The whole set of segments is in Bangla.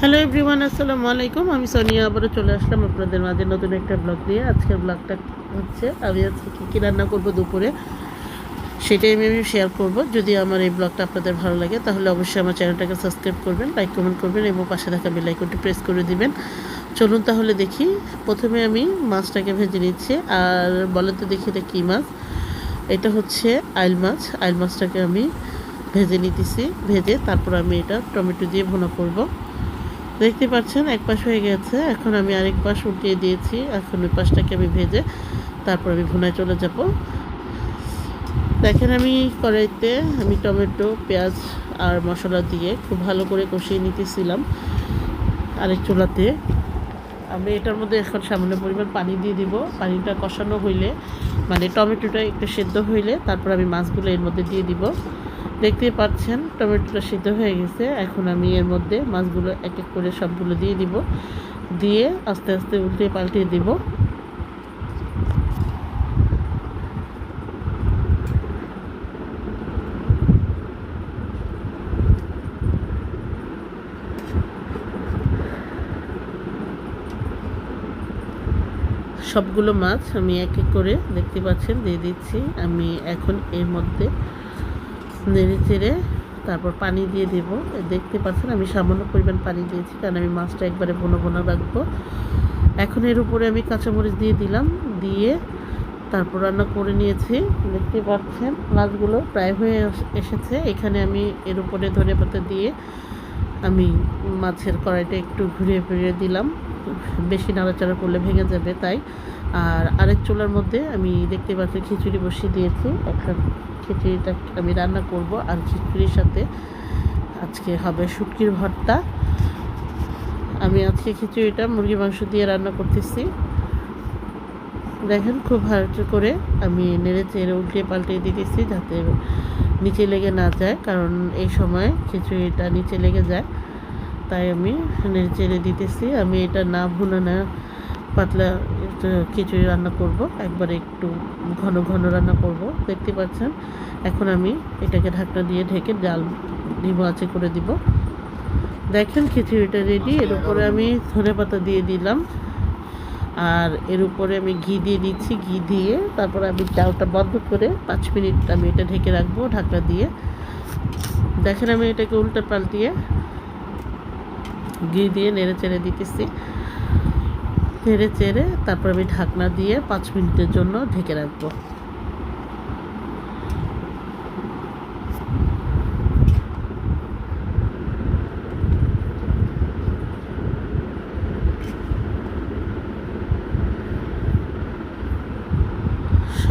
হ্যালো এভরিওয়ান আসসালামু আলাইকুম। আমি সোনিয়া, আবারও চলে আসলাম আপনাদের মাঝে নতুন একটা ব্লগ দিয়ে আজকের ব্লগটা হচ্ছে, আমি আজকে কী কী রান্না করব দুপুরে, সেটাই আমি আমি শেয়ার করব। যদি আমার এই ব্লগটা আপনাদের ভালো লাগে, তাহলে অবশ্যই আমার চ্যানেলটাকে সাবস্ক্রাইব করবেন লাইক কমেন্ট করবেন, এবং পাশে থাকা বেল আইকনটি প্রেস করে দিবেন। চলুন তাহলে দেখি, প্রথমে আমি মাছটাকে ভেজে নিচ্ছি, আর বলে তো দেখি এটা কী মাছ। এটা হচ্ছে আইল মাছ। আইল মাছটাকে আমি ভেজে নিতেছি, ভেজে তারপর আমি এটা টমেটো দিয়ে ভুনা করব। দেখতে পাচ্ছেন, এক পাশ হয়ে গেছে। এখন আমি আরেক পাশ উল্টিয়ে দিয়েছি। এখন ওই পাশটাকে আমি ভেজে তারপর আমি ভুনায় চলে যাব। দেখেন আমি কড়াইতে আমি টমেটো, পেঁয়াজ আর মশলা দিয়ে খুব ভালো করে কষিয়ে নিতেছিলাম আরেক চুলাতে। আমি এটার মধ্যে এখন সামান্য পরিমাণ পানি দিয়ে দিব। পানিটা কষানো হইলে মানে টমেটোটা একটু সেদ্ধ হইলে, তারপর আমি মাছগুলো এর মধ্যে দিয়ে দিব। দেখতেই পাচ্ছেন, টমেটোটা সিদ্ধ হয়ে গেছে। এখন আমি এর মধ্যে মাছগুলো এক এক করে সবগুলো দিয়ে দিব। দিয়ে আস্তে আস্তে উল্টে পাল্টিয়ে দিব। সবগুলো মাছ আমি এক এক করে দেখতে পাচ্ছেন, দিয়ে দিচ্ছি। আমি এখন এর মধ্যে নেড়ে চেড়ে তারপর পানি দিয়ে দেব। দেখতে পাচ্ছেন আমি সামান্য পরিমাণ পানি দিয়েছি, কারণ আমি মাছটা একবারে বোনো বোনো রাখব। এখন এর উপরে আমি কাঁচামরিচ দিয়ে দিলাম, দিয়ে তারপর রান্না করে নিয়েছি। দেখতে পাচ্ছেন, মাছগুলো প্রায় হয়ে এসেছে। এখানে আমি এর উপরে ধনে পাতা দিয়ে আমি মাছের কড়াইটা একটু ঘুরিয়ে ফিরিয়ে দিলাম। বেশি নাড়াচাড়া করলে ভেঙে যাবে তাই। আর আরেক চুলার মধ্যে আমি দেখতে পাচ্ছি খিচুড়ি বসিয়ে দিয়েছি। একটা খিচুড়িটা আমি রান্না করব আর খিচুড়ির সাথে আজকে হবে শুটকির ভর্তা। আমি আজকে খিচুড়িটা মুরগি মাংস দিয়ে রান্না করতেছি। দেখেন খুব ভালো করে আমি নেড়ে চেড়ে উল্টে পাল্টে দিতেছি যাতে নিচে লেগে না যায়, কারণ এই সময় খিচুড়িটা নিচে লেগে যায়। তাই আমি নেড়ে দিতেছি। আমি এটা না ভুনা না পাতলা খিচুড়ি রান্না করব। একবারে একটু ঘন ঘন রান্না করব। দেখতে পাচ্ছেন, এখন আমি এটাকে ঢাকনা দিয়ে ঢেকে ডাল ডিম আছে করে দিব। দেখেন খিচুড়িটা রেডি এর উপরে আমি ধনে পাতা দিয়ে দিলাম। আর এর উপরে আমি ঘি দিয়ে দিচ্ছি, ঘি দিয়ে তারপর আমি ডালটা বন্ধ করে পাঁচ মিনিট আমি এটা ঢেকে রাখব ঢাকা দিয়ে। দেখেন আমি এটাকে উল্টে পাল্টিয়ে ঘি দিয়ে নেড়ে চেড়ে দিতেছি। নেড়ে চেড়ে তারপর আমি ঢাকনা দিয়ে পাঁচ মিনিটের জন্য ঢেকে রাখব।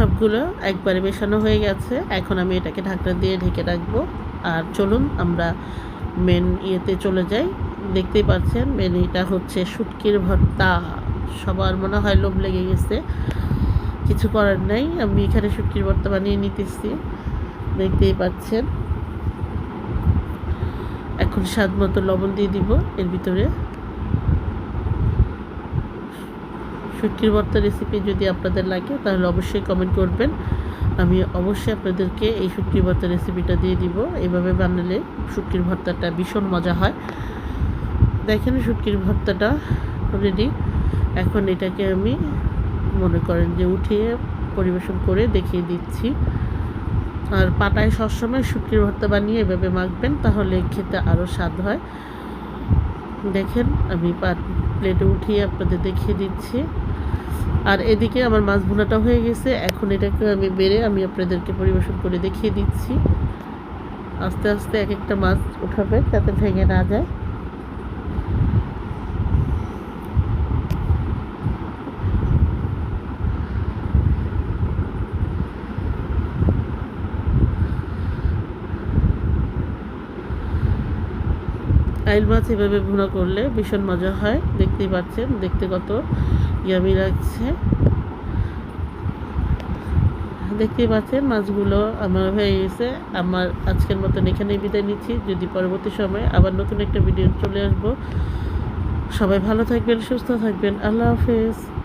সবগুলো একবারে মেশানো হয়ে গেছে। এখন আমি এটাকে ঢাকনা দিয়ে ঢেকে রাখব। আর চলুন, আমরা মেন ইয়েতে চলে যাই। দেখতেই পাচ্ছেন মেন এটা হচ্ছে শুটকির ভর্তা। সবার মনে হয় লোভ লেগে গেছে। কিছু করার নাই। আমি এখানে শুটকির ভর্তা বানিয়ে নিতেছি। দেখতেই পাচ্ছেন। এখন স্বাদ মতো লবণ দিয়ে দিব এর ভিতরে। শুটকির ভর্তা রেসিপি যদি আপনাদের লাগে, তাহলে অবশ্যই কমেন্ট করবেন। আমি অবশ্যই আপনাদেরকে এই শুটকির ভর্তা রেসিপিটা দিয়ে দিব। এভাবে বানালে শুটকির ভর্তাটা ভীষণ মজা হয়। দেখেন শুটকির ভর্তাটা রেডি এখন এটাকে আমি মনে করেন যে উঠিয়ে পরিবেশন করে দেখিয়ে দিচ্ছি। আর পাটায় সবসময় শুটকির ভর্তা বানিয়ে এভাবে মাখবেন, তাহলে খেতে আরও স্বাদ হয়। দেখেন আমি প্লেটে উঠিয়ে আপনাদের দেখিয়ে দিচ্ছি। আর এদিকে আমার মাছ ভুনাটা হয়ে গেছে। এখন এটাকে আমি বেড়ে আমি আপনাদেরকে পরিবেশন করে দেখিয়ে দিচ্ছি। আস্তে আস্তে এক একটা মাছ উঠাবে যাতে ভেঙে না যায়। আইল মাছ এভাবে ভুনা করলে ভীষণ মজা হয়। দেখতেই পাচ্ছেন, দেখতে কত ইয়ামি লাগছে। দেখতেই পাচ্ছেন, মাছগুলো আমার হয়ে গেছে। আমার আজকের মতন এখানেই বিদায় নিচ্ছি। যদি পরবর্তী সময়ে আবার নতুন একটা ভিডিও চলে আসব, সবাই ভালো থাকবেন, সুস্থ থাকবেন। আল্লাহ হাফেজ।